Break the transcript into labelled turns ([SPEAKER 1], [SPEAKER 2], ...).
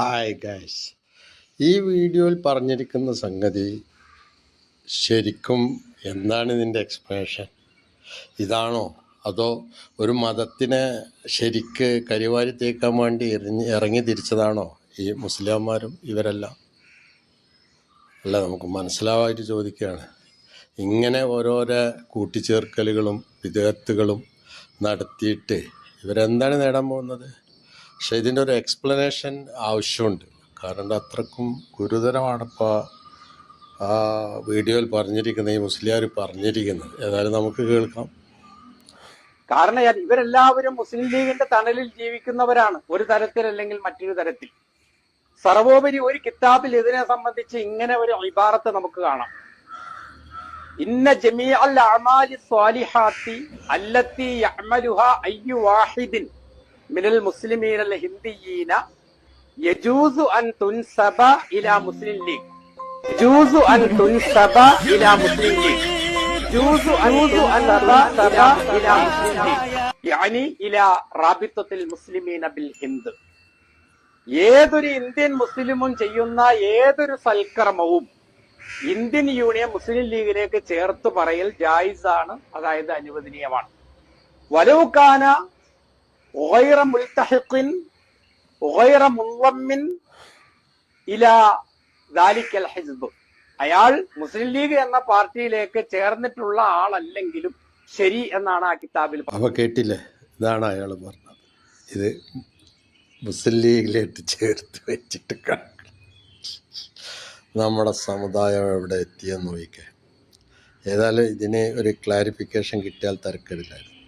[SPEAKER 1] Hi guys ഈ വീഡിയോയിൽ പറഞ്ഞിരിക്കുന്ന സംഗതി ശരിക്കും എന്താണ് ഇതിന്റെ എക്സ്പ്രഷൻ ഇതാണോ? അതോ ഒരു മതത്തിനെ ശരിക്ക് കരിവാരി തേക്കാൻ വേണ്ടി എറിഞ്ഞ് ഇറങ്ങി തിരിച്ചതാണോ ഈ മുസ്ലിംമാരും ഇവരെല്ലാം? അല്ല നമുക്ക് മനസ്സിലാവായിട്ട് ചോദിക്കുകയാണ്. ഇങ്ങനെ ഓരോരോ കൂട്ടിച്ചേർക്കലുകളും വിദഗത്തുകളും നടത്തിയിട്ട് ഇവരെന്താണ് നേടാൻ പോകുന്നത്? പക്ഷെ ഇതിന്റെ ഒരു എക്സ്പ്ലനേഷൻ ആവശ്യമുണ്ട്. കാരണം അത്രക്കും ഗുരുതരമാണ് ഇപ്പോൾ ആ വീഡിയോയിൽ പറഞ്ഞിരിക്കുന്നത് ഈ മുസ്ലിയാർ പറഞ്ഞിരിക്കുന്നത്. ഏതായാലും നമുക്ക് കേൾക്കാം.
[SPEAKER 2] കാരണം ഇവരെല്ലാവരും മുസ്ലിം ലീഗിന്റെ തണലിൽ ജീവിക്കുന്നവരാണ്. ഒരു തരത്തിൽ അല്ലെങ്കിൽ മറ്റൊരു തരത്തിൽ. സർവോപരി ഒരു കിതാബിൽ ഇതിനെ സംബന്ധിച്ച് ഇങ്ങനെ ഒരു ഇബാറത്ത് നമുക്ക് കാണാം. ഇന്ന ജമീഅൽ അഅമാലി സ്വാലിഹാത്തി അല്ലത്തി അയ്യു വാഹിദിൻ. മിനൽ മുസ്ലിമീനൽ ഹിന്ദിയീന യജൂസു അൻ തുൻസബ ഇല മുസ്ലിം ലീഗ്. യജൂസു അൻ തുൻസബ ഇല മുസ്ലിം ലീഗ്. യജൂസു അൻ തുൻസബ ഇല മുസ്ലിം ലീഗ്. യാനി ഇല റാബിത്വത്തിൽ മുസ്ലിമീന ബിൽ ഹിന്ദ്. ഏതൊരു ഇന്ത്യൻ മുസ്ലിമും ചെയ്യുന്ന ഏതൊരു സൽക്കർമ്മവും ഇന്ത്യൻ യൂണിയൻ മുസ്ലിം ലീഗിലേക്ക് ചേർത്ത് പറയൽ ജായിസാണ് അതായത് അനുവദനീയമാണ്. വലവുക്കാന ഒഹൈറ ملتحق غير منضم الى ذلك الحزب. അയാൾ മുസ്ലിം ലീഗ് എന്ന പാർട്ടിയിലേക്ക് ചേർന്നിട്ടുള്ള ആളല്ലെങ്കിലും ശരി എന്നാണ് ആ കിതാബിൽ
[SPEAKER 1] അവ കേട്ടില്ലേ? ഇതാണ് അയാൾ പറഞ്ഞത്. ഇത് മുസ്ലിം ലീഗിലേക്ക് ചേർത്ത് വെച്ചിട്ട് നമ്മുടെ സമുദായം എവിടെ എത്തിയെന്ന് നോക്കിക്കേ. ഏതായാലും ഇതിന് ഒരു ക്ലാരിഫിക്കേഷൻ കിട്ടിയാൽ തിരക്കിടില്ലായിരുന്നു